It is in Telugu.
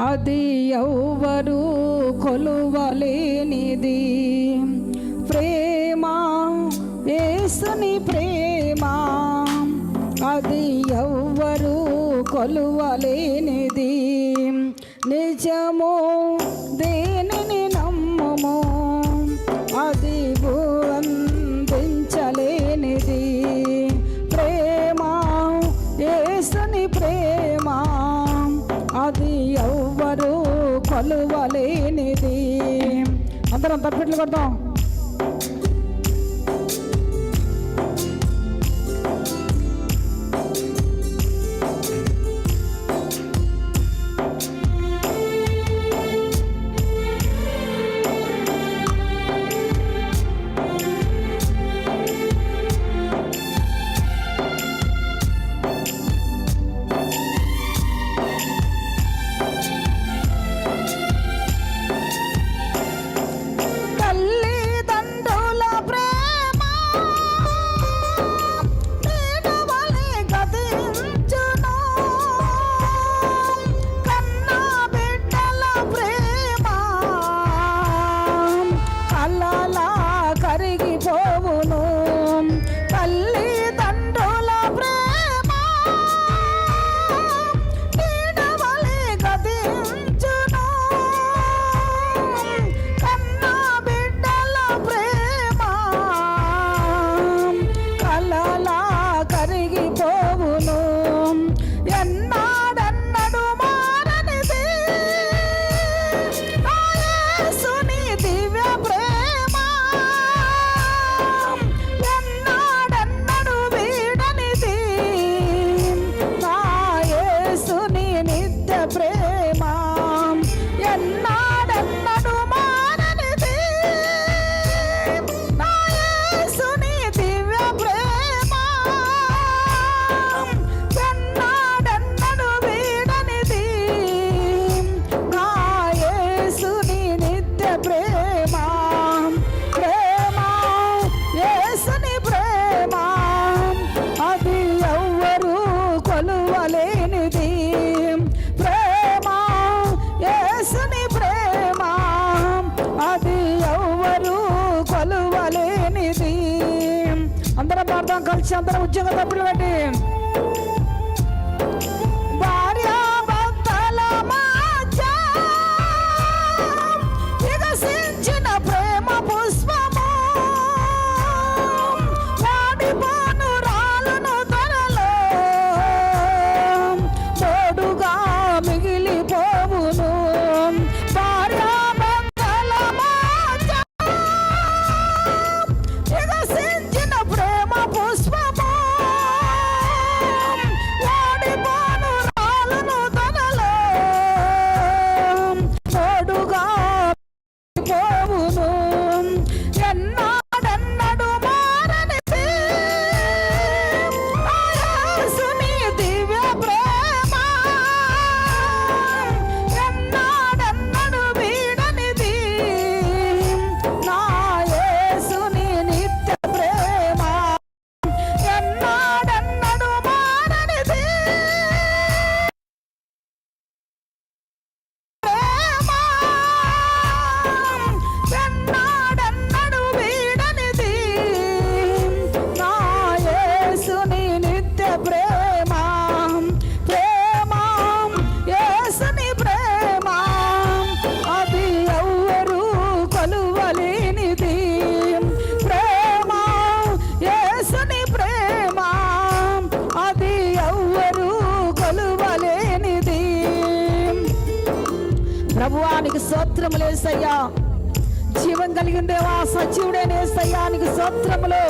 అది ఎవరు కొలువలేనిది. ప్రేమ ఏసుని ప్రేమ అది ఎవరు కొలువలేనిది. నిజము దేని అందరం తప్పిట్లు కొడతాం. అందరూ ఉద్యోగ తప్పులు పెట్టి ప్రభువానికి సోత్రములేసయ్యా జీవం కలిగి ఉండేవా సజీవుడేనేసయ్యా నీకు సోత్రములు